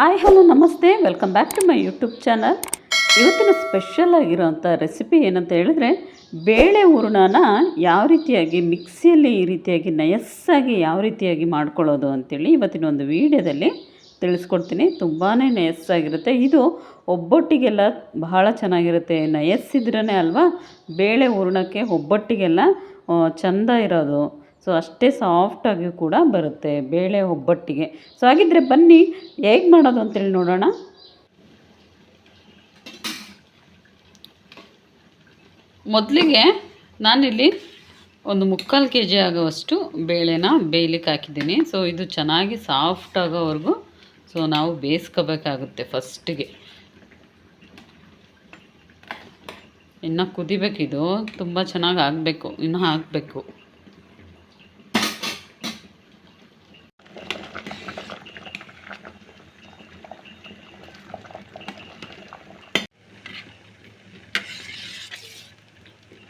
Hi, hello, ನಮಸ್ತೆ. Welcome back to my YouTube channel ಇವತ್ತಿನ special ಆಗಿರೋಂಥ ರೆಸಿಪಿ ಏನಂತ ಹೇಳಿದ್ರೆ, ಬೇಳೆ ಹೂರ್ಣನ ಯಾವ ರೀತಿಯಾಗಿ, ಮಿಕ್ಸಿಯಲ್ಲಿ ಈ ರೀತಿಯಾಗಿ ನಯಸ್ಸಾಗಿ ಯಾವ ರೀತಿಯಾಗಿ ಮಾಡ್ಕೊಳ್ಳೋದು ಅಂತೇಳಿ ಇವತ್ತಿನ ಒಂದು ವೀಡಿಯೋದಲ್ಲಿ ತಿಳಿಸ್ಕೊಡ್ತೀನಿ. ತುಂಬಾ ನಯಸ್ಸಾಗಿರುತ್ತೆ ಇದು ಒಬ್ಬೊಟ್ಟಿಗೆಲ್ಲ ಬಹಳ ಚೆನ್ನಾಗಿರುತ್ತೆ. ನಯಸ್ಸಿದ್ರೇ ಅಲ್ವಾ, ಬೇಳೆ ಹೂರ್ಣಕ್ಕೆ ಒಬ್ಬೊಟ್ಟಿಗೆಲ್ಲ ಚಂದ ಇರೋದು. ಸೊ ಅಷ್ಟೇ ಸಾಫ್ಟಾಗಿ ಕೂಡ ಬರುತ್ತೆ ಬೇಳೆ ಒಬ್ಬಟ್ಟಿಗೆ. ಸೊ ಹಾಗಿದ್ರೆ ಬನ್ನಿ, ಹೇಗೆ ಮಾಡೋದು ಅಂತೇಳಿ ನೋಡೋಣ. ಮೊದಲಿಗೆ ನಾನಿಲ್ಲಿ ಒಂದು ಮುಕ್ಕಾಲು ಕೆ ಜಿ ಆಗುವಷ್ಟು ಬೇಳೆನ ಬೇಯಲಿಕ್ಕೆ ಹಾಕಿದ್ದೀನಿ. ಸೊ ಇದು ಚೆನ್ನಾಗಿ ಸಾಫ್ಟ್ ಆಗೋವರೆಗೂ ಸೊ ನಾವು ಬೇಯಿಸ್ಕೋಬೇಕಾಗುತ್ತೆ ಫಸ್ಟಿಗೆ. ಇನ್ನು ಕುದಿಬೇಕಿದು, ತುಂಬ ಚೆನ್ನಾಗಿ ಆಗಬೇಕು, ಇನ್ನು ಹಾಕಬೇಕು.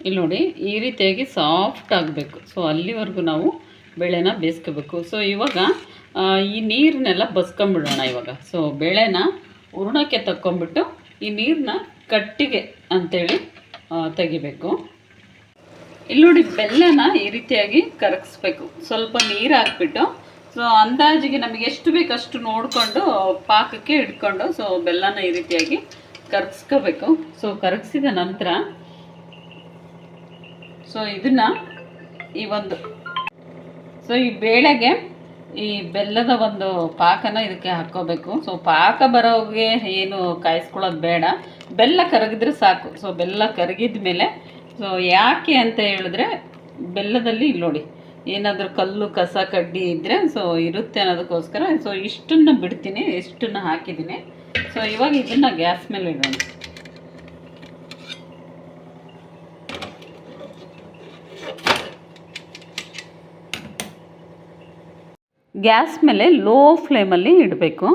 ಇಲ್ಲಿ ನೋಡಿ ಈ ರೀತಿಯಾಗಿ ಸಾಫ್ಟ್ ಆಗಬೇಕು. ಸೊ ಅಲ್ಲಿವರೆಗೂ ನಾವು ಬೆಳೆನ ಬೇಯಿಸ್ಕೋಬೇಕು. ಸೊ ಇವಾಗ ಈ ನೀರನ್ನೆಲ್ಲ ಬಸ್ಕೊಂಬಿಡೋಣ ಇವಾಗ. ಸೊ ಬೆಳೆನ ಹೂರ್ಣಕ್ಕೆ ತಕ್ಕೊಂಬಿಟ್ಟು ಈ ನೀರನ್ನ ಕಟ್ಟಿಗೆ ಅಂತೇಳಿ ಆ, ತೆಗಿಬೇಕು. ಇಲ್ಲಿ ನೋಡಿ ಬೆಲ್ಲನ ಈ ರೀತಿಯಾಗಿ ಕರಗಿಸ್ಬೇಕು. ಸ್ವಲ್ಪ ನೀರು ಹಾಕ್ಬಿಟ್ಟು ಸೊ ಅಂದಾಜಿಗೆ ನಮಗೆ ಎಷ್ಟು ಬೇಕು ಅಷ್ಟು ನೋಡಿಕೊಂಡು ಪಾಕಕ್ಕೆ ಇಟ್ಕೊಂಡು ಸೊ ಬೆಲ್ಲನ ಈ ರೀತಿಯಾಗಿ ಕರಗಿಸ್ಕೋಬೇಕು. ಸೊ ಕರಗಿಸಿದ ನಂತರ ಸೊ ಇದನ್ನ ಈ ಒಂದು ಸೊ ಈ ಬೇಳೆಗೆ ಈ ಬೆಲ್ಲದ ಒಂದು ಪಾಕನ ಇದಕ್ಕೆ ಹಾಕ್ಕೋಬೇಕು. ಸೊ ಪಾಕ ಬರೋಗೆ ಏನು ಕಾಯಿಸ್ಕೊಳ್ಳೋದು ಬೇಡ. ಬೆಲ್ಲ ಕರಗಿದ್ರೆ ಸಾಕು. ಸೊ ಬೆಲ್ಲ ಕರಗಿದ ಮೇಲೆ ಸೊ ಯಾಕೆ ಅಂತ ಹೇಳಿದ್ರೆ ಬೆಲ್ಲದಲ್ಲಿ ನೋಡಿ, ಏನಾದರೂ ಕಲ್ಲು, ಕಸ, ಕಡ್ಡಿ ಇದ್ದರೆ ಸೊ ಇರುತ್ತೆ ಅನ್ನೋದಕ್ಕೋಸ್ಕರ ಸೊ ಇಷ್ಟನ್ನು ಬಿಡ್ತೀನಿ, ಇಷ್ಟನ್ನು ಹಾಕಿದ್ದೀನಿ. ಸೊ ಇವಾಗ ಇದನ್ನು ಗ್ಯಾಸ್ ಮೇಲೆ ಇಡೋಣ. ಗ್ಯಾಸ್ ಮೇಲೆ ಲೋ ಫ್ಲೇಮಲ್ಲಿ ಇಡಬೇಕು.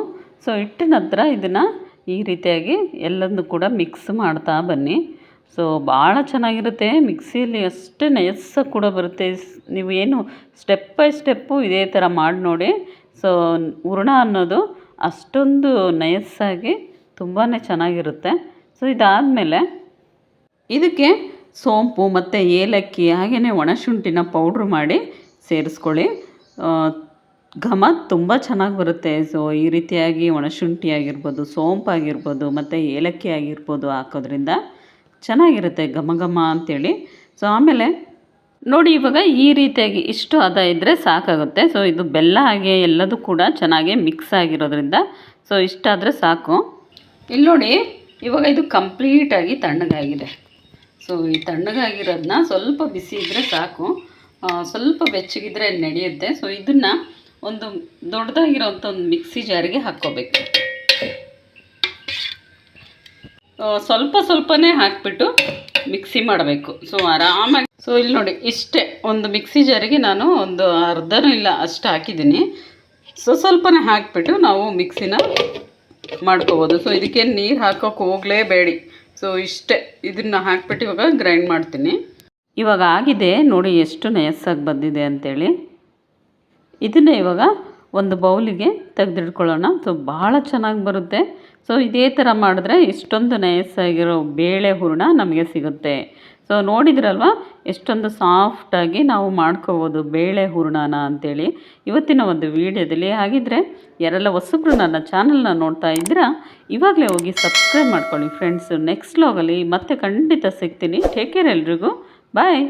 ಸೊ, ಇಟ್ಟ ನಂತರ ಇದನ್ನು ಈ ರೀತಿಯಾಗಿ ಎಲ್ಲದನ್ನು ಕೂಡ ಮಿಕ್ಸ್ ಮಾಡ್ತಾ ಬನ್ನಿ. ಸೊ, ಭಾಳ ಚೆನ್ನಾಗಿರುತ್ತೆ. ಮಿಕ್ಸಿಯಲ್ಲಿ ಅಷ್ಟು ನಯಸ್ಸಾಗಿ ಕೂಡ ಬರುತ್ತೆ. ನೀವು ಏನು ಸ್ಟೆಪ್ ಬೈ ಸ್ಟೆಪ್ಪು ಇದೇ ಥರ ಮಾಡಿ ನೋಡಿ. ಸೊ, ಹೂರ್ಣ ಅನ್ನೋದು ಅಷ್ಟೊಂದು ನಯಸ್ಸಾಗಿ ತುಂಬಾ ಚೆನ್ನಾಗಿರುತ್ತೆ. ಸೊ, ಇದಾದಮೇಲೆ ಇದಕ್ಕೆ ಸೋಂಪು ಮತ್ತು ಏಲಕ್ಕಿ ಹಾಗೆಯೇ ಒಣಶುಂಠಿನ ಪೌಡ್ರ್ ಮಾಡಿ ಸೇರಿಸ್ಕೊಳ್ಳಿ. ಘಮ ತುಂಬ ಚೆನ್ನಾಗಿ ಬರುತ್ತೆ. ಸೊ ಈ ರೀತಿಯಾಗಿ ಒಣಶುಂಠಿ ಆಗಿರ್ಬೋದು ಸೋಂಪು ಆಗಿರ್ಬೋದು ಮತ್ತು ಏಲಕ್ಕಿ ಆಗಿರ್ಬೋದು ಹಾಕೋದ್ರಿಂದ ಚೆನ್ನಾಗಿರುತ್ತೆ ಘಮ ಘಮ ಅಂತೇಳಿ. ಸೊ ಆಮೇಲೆ ನೋಡಿ ಇವಾಗ ಈ ರೀತಿಯಾಗಿ ಇಷ್ಟು ಹದ ಇದ್ದರೆ ಸಾಕಾಗುತ್ತೆ. ಸೊ ಇದು ಬೆಲ್ಲ ಹಾಗೆ ಎಲ್ಲದೂ ಕೂಡ ಚೆನ್ನಾಗಿ ಮಿಕ್ಸ್ ಆಗಿರೋದ್ರಿಂದ ಸೊ ಇಷ್ಟಾದರೆ ಸಾಕು. ಇಲ್ಲಿ ನೋಡಿ ಇವಾಗ ಇದು ಕಂಪ್ಲೀಟಾಗಿ ತಣ್ಣಗಾಗಿದೆ. ಸೊ ಈ ತಣ್ಣಗಾಗಿರೋದನ್ನ ಸ್ವಲ್ಪ ಬಿಸಿ ಇದ್ದರೆ ಸಾಕು. ಸ್ವಲ್ಪ ಬೆಚ್ಚಗಿದ್ರೆ ನಡೆಯುತ್ತೆ. ಸೊ ಇದನ್ನು ಒಂದು ದೊಡ್ಡದಾಗಿರೋಂಥ ಒಂದು ಮಿಕ್ಸಿ ಜಾರಿಗೆ ಹಾಕ್ಕೋಬೇಕು. ಸ್ವಲ್ಪ ಸ್ವಲ್ಪನೇ ಹಾಕಿಬಿಟ್ಟು ಮಿಕ್ಸಿ ಮಾಡಬೇಕು. ಸೊ, ಆರಾಮಾಗಿ ಸೊ, ಇಲ್ಲಿ ನೋಡಿ, ಇಷ್ಟೇ ಒಂದು ಮಿಕ್ಸಿ ಜಾರಿಗೆ ನಾನು ಒಂದು ಅರ್ಧನೂ ಇಲ್ಲ, ಅಷ್ಟು ಹಾಕಿದ್ದೀನಿ. ಸೊ, ಸ್ವಲ್ಪನೇ ಹಾಕಿಬಿಟ್ಟು ನಾವು ಮಿಕ್ಸಿನ ಮಾಡ್ಕೋಬೋದು. ಸೊ, ಇದಕ್ಕೆ ನೀರು ಹಾಕೋಕೆ ಹೋಗಲೇಬೇಡಿ. ಸೊ, ಇಷ್ಟೇ, ಇದನ್ನು ಹಾಕ್ಬಿಟ್ಟು ಇವಾಗ ಗ್ರೈಂಡ್ ಮಾಡ್ತೀನಿ. ಇವಾಗ ಆಗಿದೆ. ನೋಡಿ, ಎಷ್ಟು ನಯಸ್ಸಾಗಿ ಬಂದಿದೆ ಅಂತೇಳಿ. ಇದನ್ನ ಇವಾಗ ಒಂದು ಬೌಲಿಗೆ ತೆಗೆದಿಟ್ಕೊಳ್ಳೋಣ. ಸೊ ಭಾಳ ಚೆನ್ನಾಗಿ ಬರುತ್ತೆ. ಸೊ ಇದೇ ಥರ ಮಾಡಿದ್ರೆ ಇಷ್ಟೊಂದು ನಯಸ್ಸಾಗಿರೋ ಬೇಳೆ ಹೂರಣ ನಮಗೆ ಸಿಗುತ್ತೆ. ಸೊ ನೋಡಿದ್ರಲ್ವ? ಎಷ್ಟೊಂದು ಸಾಫ್ಟಾಗಿ ನಾವು ಮಾಡ್ಕೋಬೋದು ಬೇಳೆ ಹೂರಣನ ಅಂತೇಳಿ. ಇವತ್ತಿನ ಒಂದು ವಿಡಿಯೋದಲ್ಲಿ ಹಾಗಿದ್ರೆ ಯಾರೆಲ್ಲ ಹೊಸಬ್ರು ನನ್ನ ಚಾನಲ್ನ ನೋಡ್ತಾ ಇದ್ದೀರಾ, ಇವಾಗಲೇ ಹೋಗಿ ಸಬ್ಸ್ಕ್ರೈಬ್ ಮಾಡ್ಕೊಳ್ಳಿ ಫ್ರೆಂಡ್ಸು ನೆಕ್ಸ್ಟ್ ಲಾಗಲ್ಲಿ ಮತ್ತೆ ಖಂಡಿತ ಸಿಗ್ತೀನಿ. ಟೇಕ್ ಕೇರ್ ಎಲ್ರಿಗೂ. ಬಾಯ್